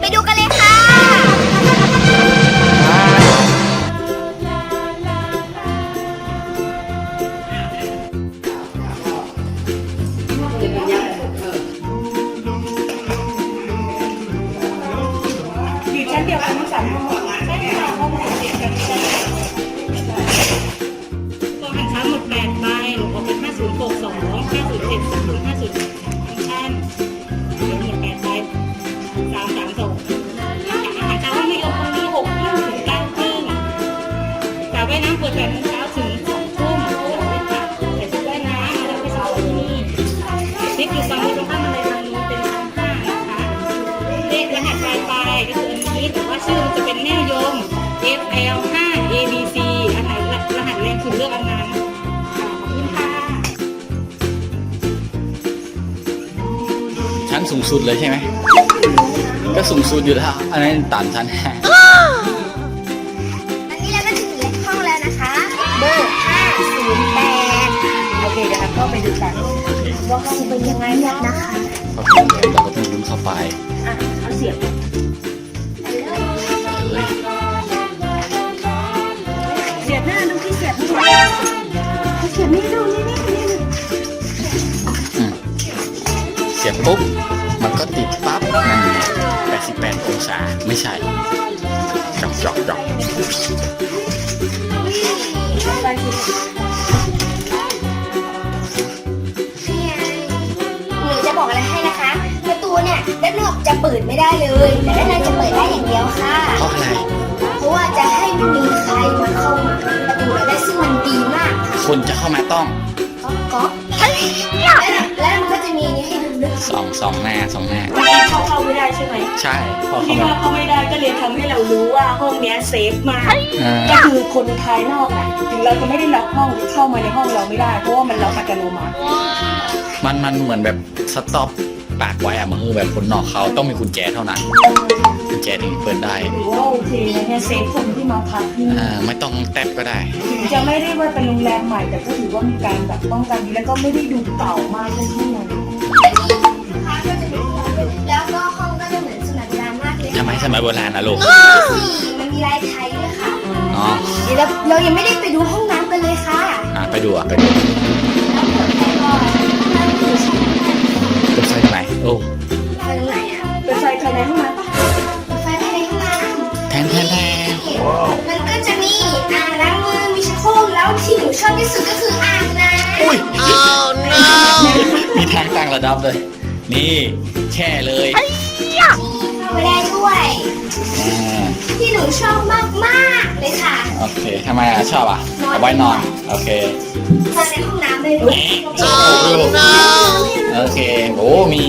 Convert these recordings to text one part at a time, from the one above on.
ไปดู ชั้นสูงสุดเลยใช่ไหมก็สูงสุดอยู่แล้ว อันนั้นต่ำชั้นห้าอันนี้เราก็ถึงเลขห้องแล้วนะคะ เบอร์508โอเคเดี๋ยวเราเข้าไปดูกันว่าห้องเป็นยังไงเงียนะบนะคะเขาเป็นแบบเราก็ต้องลุ้นเข้าไปอะเอาเสียบเลยเสียบหน้าดูที่เสียบไม่ได้เสียบไม่ได้ สียบปุ๊บ มันก็ติดปั๊บนั่นไง88 องศา ไม่ใช่จอกจอกจอกไปสิหนูจะบอกอะไรให้นะคะ ประตูเนี่ยด้านนอกจะเปิดไม่ได้เลย แต่ด้านในจะเปิดได้อย่างเดียวค่ะ เพราะอะไร เพราะว่าจะให้ไม่มีใครมาเข้ามาประตูเราได้ซึ่งมันดีมากค่ะคนจะเข้ามาต้องก๊อกก๊อกและและมันก็จะมีนี่ให้ดูด้วย สองสองหน้าสองหน้าเข้าเข้าไม่ได้ใช่ไหมใช่พอเข้าที่มาว่าเข้าไม่ได้ก็เลยทำให้เรารู้ว่าห้องเนี้ยเซฟมาก อ่า ก็คือคนภายนอกอะถึงเราจะไม่ได้ล็อกห้องเข้ามาในห้องเราไม่ได้ เพราะว่ามันล็อกอัตโนมัติมันมันเหมือนแบบสต็อปปากไว้อะมันคือแบบคนนอกเขาต้องมีกุญแจเท่านั้นกุญแจถึงเปิดได้ถือว่าโอเคนะเนี่ยเซฟคนที่มาพักที่นี่ อ่าไม่ต้องแตบก็ได้ ถึงจะไม่ได้ว่าเป็นโรงแรมใหม่แต่ก็ถือว่ามีการแบบป้องกันดีแล้วก็ไม่ได้ดูเก่ามากเช่นที่นั่น มากเลยทำไมสมัยโบราณนะลูกสี่มันมีลายไทยด้วยค่ะ อ๋อเดี๋ยวเราเรายังไม่ได้ไปดูห้องน้ำกันเลยค่ะอ่าไปดูอะไปดูเราเปิดไฟก่อนห้องน้ำอยู่ชั้นรถไฟตรงไหนโอ้ไฟตรงไหนอะเป็นไฟภายในห้องน้ำปะไฟภายในห้องน้แทนแทนแทนำมันก็จะมีอ่างล้างมือมีชักโครกแล้วที่หนูชอบที่สุดก็คืออ่างน้ำ อุ้ย มีทางต่างระดับเลย นี่ แช่เลยเข้า ไปได้ด้วย อ่าที่หนูชอบมากๆเลยค่ะโอเคทำไมอะชอบอะเอาไว้นอน โอเค นอนในห้องน้ำได้ด้วยโอเคโอ้มี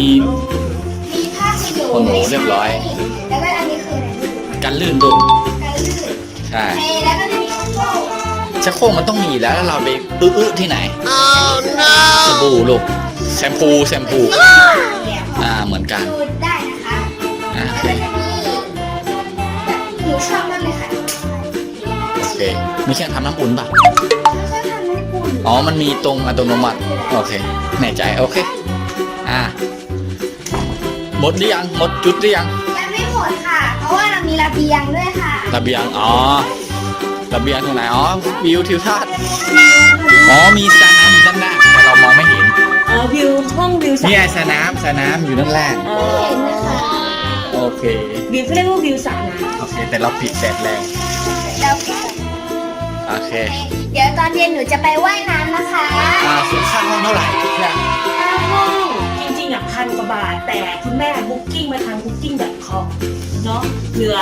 มีผ้าขยโอ้โหเรียบร้อย แล้วก็อันนี้คืออะไรกันลื่นดุการลื่นใช่เทแล้วก็จะมีชักโครกชักโครกมันต้องมีอยู่แล้วแล้วเราไปอื้อๆที่ไหนสบู่ลูกแชมพูแชมพูอ่าเหมือนกัน ดูได้ หนูชอบมากเลยค่ะโอเคมีเครื่องทำน้ำอุ่นป่ะแล้วก็ทำให้ปุ่นอ๋อ มันมีตรงอัตโนมัติ โอเค แน่ใจ โอเค อ่า หมดหรือยัง หมดจุดหรือยัง ยังไม่หมดค่ะ เพราะว่าเรามีระเบียงด้วยค่ะระเบียง อ๋อ ระเบียงตรงไหน อ๋อ วิวทิวทัศน์ อ๋อ มีสระน้ำอยู่ด้านหน้าแต่เรามองไม่เห็น อ๋อวิวห้องวิวสระเนี่ยสระน้ำสระน้ำอยู่ด้านล่างอ๋อเห็นนะคะโอ เค วิวเขาเรียกว่าวิวสระน้โอเค แต่เราปิดแดดแรงแล้วโอเคเดี๋ยวตอนเย็นหนูจะไปว่ายน้ำนะคะอ่าส่วนค่าห้องเท่าไหร่เนี่ยำค่าห้องจริงๆอะพันกว่าบาท แต่คุณแม่บุ๊กกิ้งมาทางบุ๊กกิ้งแบบคอมเนาะเหลือ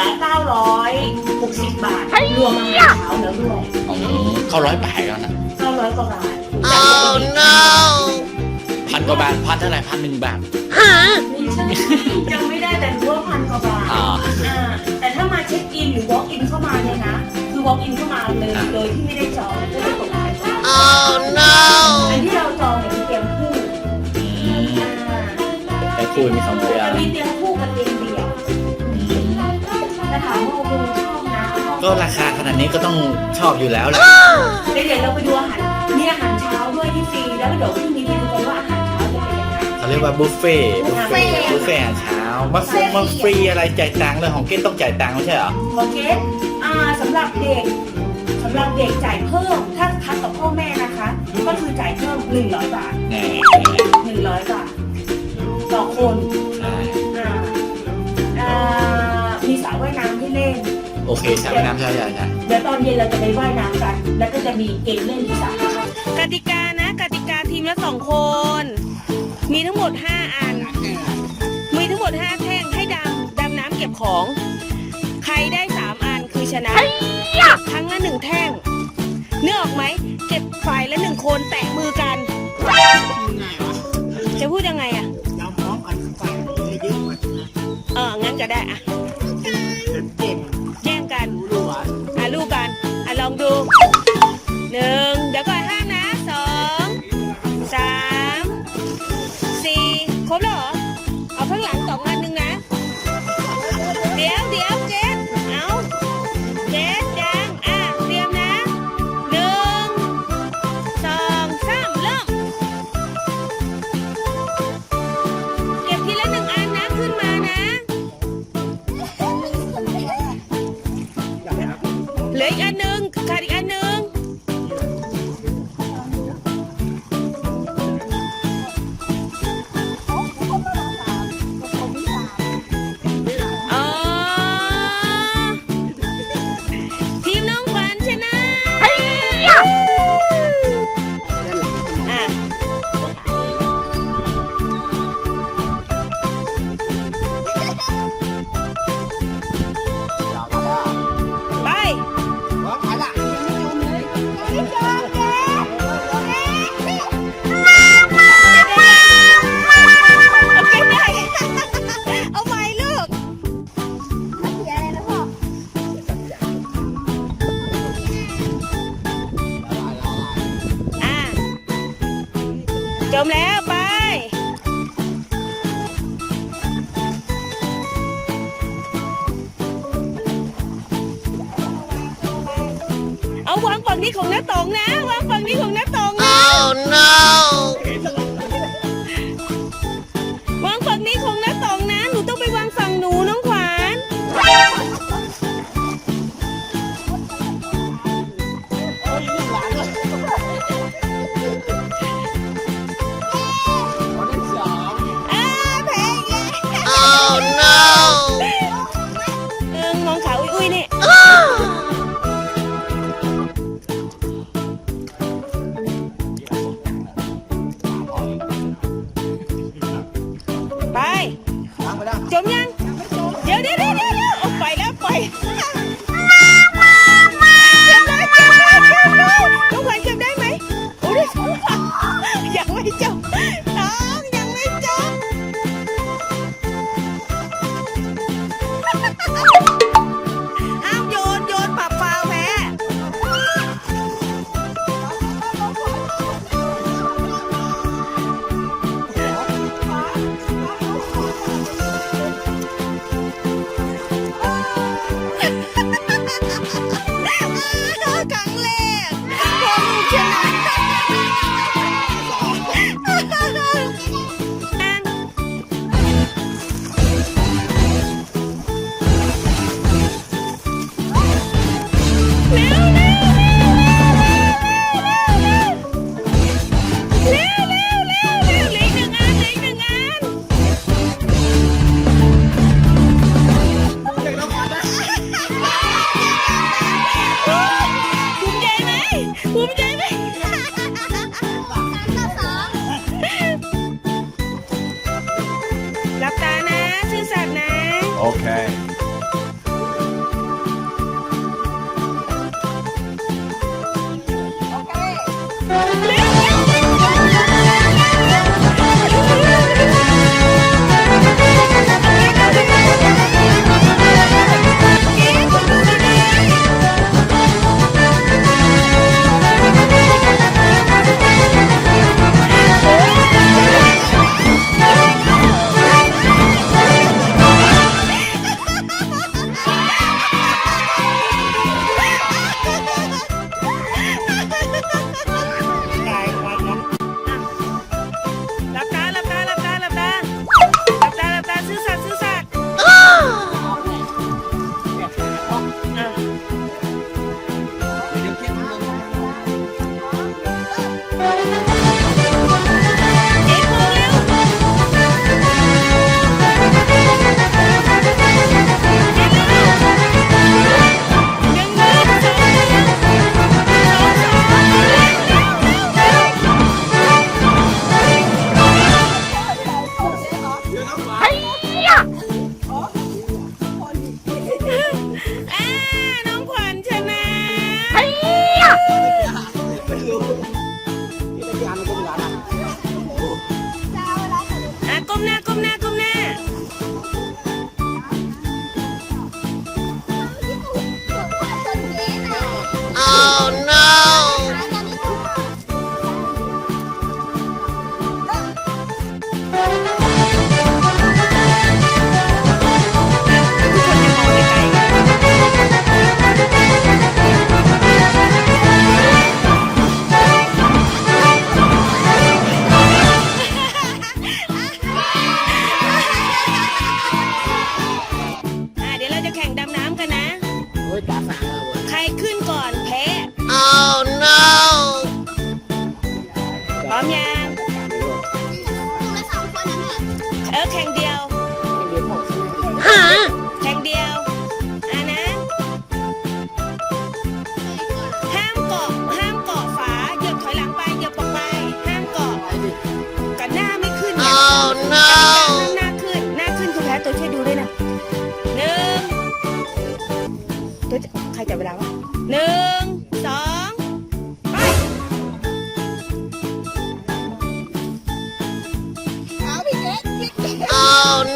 960 บาท รวมอาหารเช้าแล้วด้วยอ๋อเข้าร้อยแปดแล้วนะ900กว่าบาท พันกว่าบาทพันเท่าไหร่พันหนึ่งบาทยังไม่ได้แต่รู้ว่าพันกว่าบาทอ่าอ่าแต่ถ้ามาเช็คอินหรือ walk in เข้ามาเนี่ยนะ คือ walk in เข้ามาเลยอะโดยที่ไม่ได้จองก็จะตกพันกว่าบาทอันที่เราจองเนี่ยคือเตียงคู่อืมอ่าแต่คุยมีสองเตียงจะมีเตียงคู่กับเตียงเดี่ยวอืมแต่ถามว่าโอ้ชอบนะก็ราคาขนาดนี้ก็ต้องชอบอยู่แล้วแหละเดี๋ยวเดี๋ยวเราไปดูอาหารมีอาหารเช้าด้วยที่ฟรีแล้วเดี๋ยว เช้าจะเป็นยังไงเขาเขาเรียกว่าบุฟเฟ่ต์บุฟเฟ่ต์บุฟเฟ่ต์อาหารเช้ามาฟรีมาฟรีอะไรจ่ายตังค์เลยของเก้นต้องจ่ายตังค์ไม่ใช่เหรอโอเคอ่าสำหรับเด็กสำหรับเด็กจ่ายเพิ่มถ้าทักกับพ่อแม่นะคะ ก็คือจ่ายเพิ่ม100บาทแหน่100บาทต่อคนใช่อ่าอ่ามีสระว่ายน้ำให้เล่น โอเคสระว่ายน้ำใช่ใช่ใช่เดี๋ยวตอนเย็นเราจะไปว่ายน้ำกัน แล้วก็จะมีเกมเล่นที่สระกติกานะกติกาทีมละสองคน มีทั้งหมด 5 อัน มีทั้งหมด 5 แท่งให้ดำดำน้ำเก็บของ ใครได้ 3 อันคือชนะเก็บครั้งละหนึ่งแท่งเนื้อออกไหม เก็บฝ่ายละหนึ่งคนแตะมือกัน จะพูดยังไงอะเออ งั้นก็ได้อะแย่งกันอะลูกกันอะลองดู ผมจะ ใครขึ้นก่อนแพ้ oh no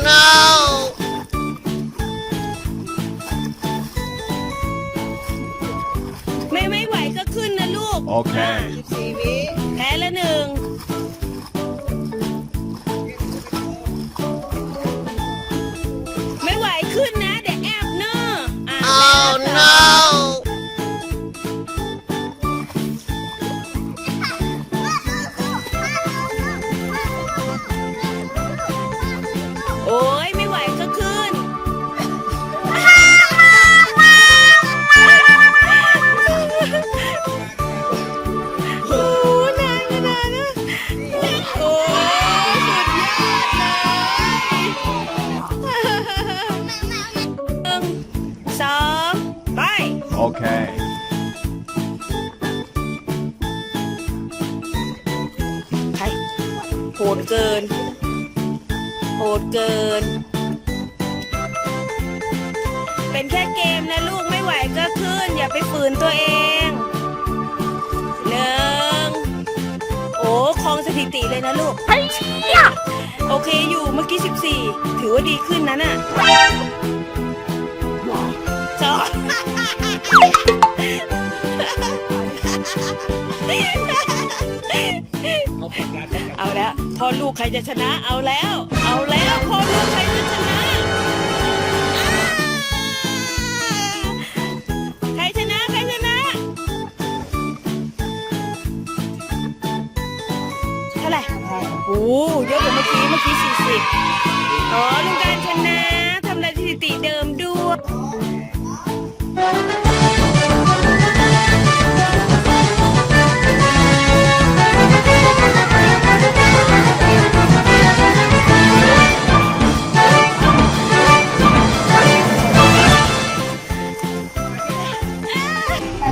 ไหดเกิน เป็นแค่เกมนะลูกไม่ไหวก็ขึ้น อย่าไปฝืนตัวเองหนึ่งโอ้ครองสถิติเลยนะลูกโอเคอยู่เมื่อกี้ 14 ถือว่าดีขึ้นนะน่ะสอง เอาแล้วพ่อลูกใครจะชนะ เอาแล้ว เอาแล้วพ่อลูกใครจะชนะใครชนะใครชนะเท่าไหร่โอ้เยอะกว่าเมื่อกี้เมื่อกี้สี่สิบอ๋อลุงการชนะทำลายสถิติเดิมด้วย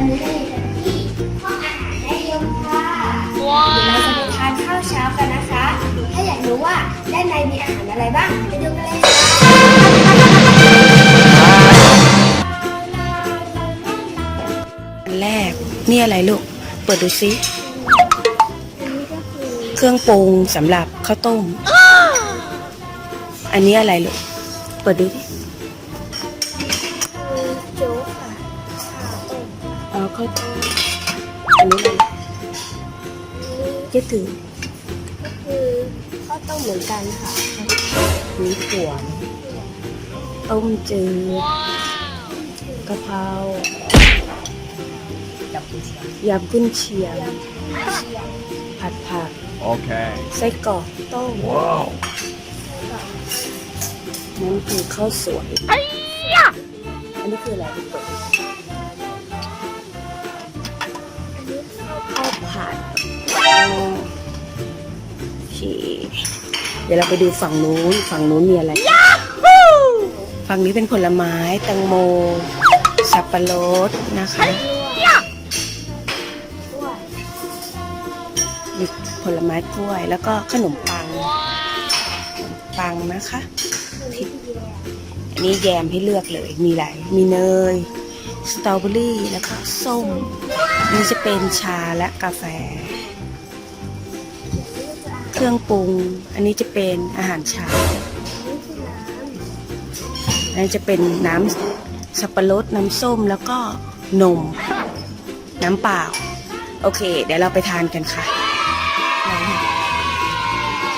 นี้เราอยู่กันที่ห้องอาหารแม่ยมค่ะเดี๋ยวเราจะไปทานข้าวเช้ากันนะคะ ถ้าอยากรู้ว่าด้านในมีอาหารอะไรบ้างไปดูกันเลยค่ะอันแรกนี่อะไรลูก เปิดดูซิเครื่องปรุงสำหรับข้าวต้ม อันนี้อะไรลูก เปิดดูดิ อันนี้อะไรเจ๊ถือก็คือข้าวต้มเหมือนกันค่ะมีถั่วต้มจืดกะเพรายำกุนเชียงผัดผัก Okay. ไส้กรอกต้ม Wow. นั่นคือข้าวสวย อันนี้คืออะไรพี่เปิด เคเดี๋ยวเราไปดูฝั่งนู้น ฝั่งนู้นมีอะไร ฝั่งนี้เป็นผลไม้แตงโม สับปะรดนะคะมีผลไม้กล้วยแล้วก็ขนมปัง ปังนะคะที่อันนี้แยมให้เลือกเลย มีอะไร มีเนย สตรอเบอรี่ แล้วก็ส้ม นี่จะเป็นชาและกาแฟ เครื่องปรุง อันนี้จะเป็นอาหารเช้าอันนี้จะเป็นน้ำสับปะรดน้ำส้มแล้วก็นม น้ำเปล่า โอเค เดี๋ยวเราไปทานกันค่ะ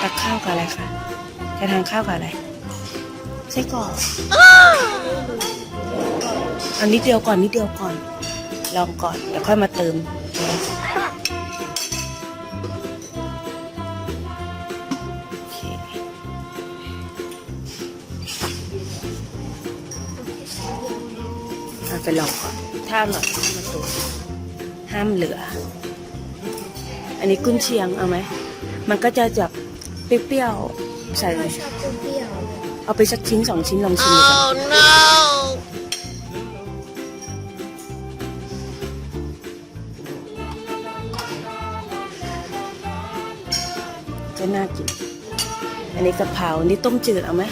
ตักข้าวกับอะไรคะจะทานข้าวกับอะไรไส้กรอกอานิดเดียวก่อนนิดเดียวก่อน ลองก่อนเดี๋ยวค่อยมาเติม ไปลองก่อนถ้าอร่อยมาตัวห้ามเหลือ อันนี้กุ้นเชียงเอาไหม มันก็จะแบบเปรี้ยวๆใส่เราชอบเปรี้ยวเอาไปสักชิ้นสองชิ้นลองชิมดูก่อนก็น่ากิน อันนี้กะเพราอันนี้ต้มจืดเอาไหม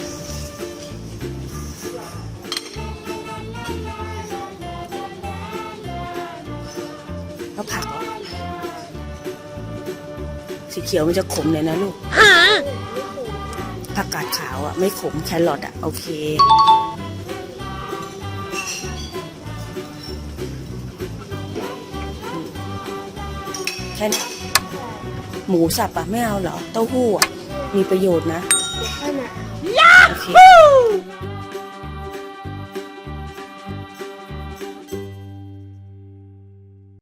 แล้วผักเหรอสีเขียวมันจะขมเลยนะลูกผักกาดขาวอะ ไม่ขมแครอทอะ โอเค แค่นี้หมูสับอะ ไม่เอาเหรอ เต้าหู้อะ มีประโยชน์นะ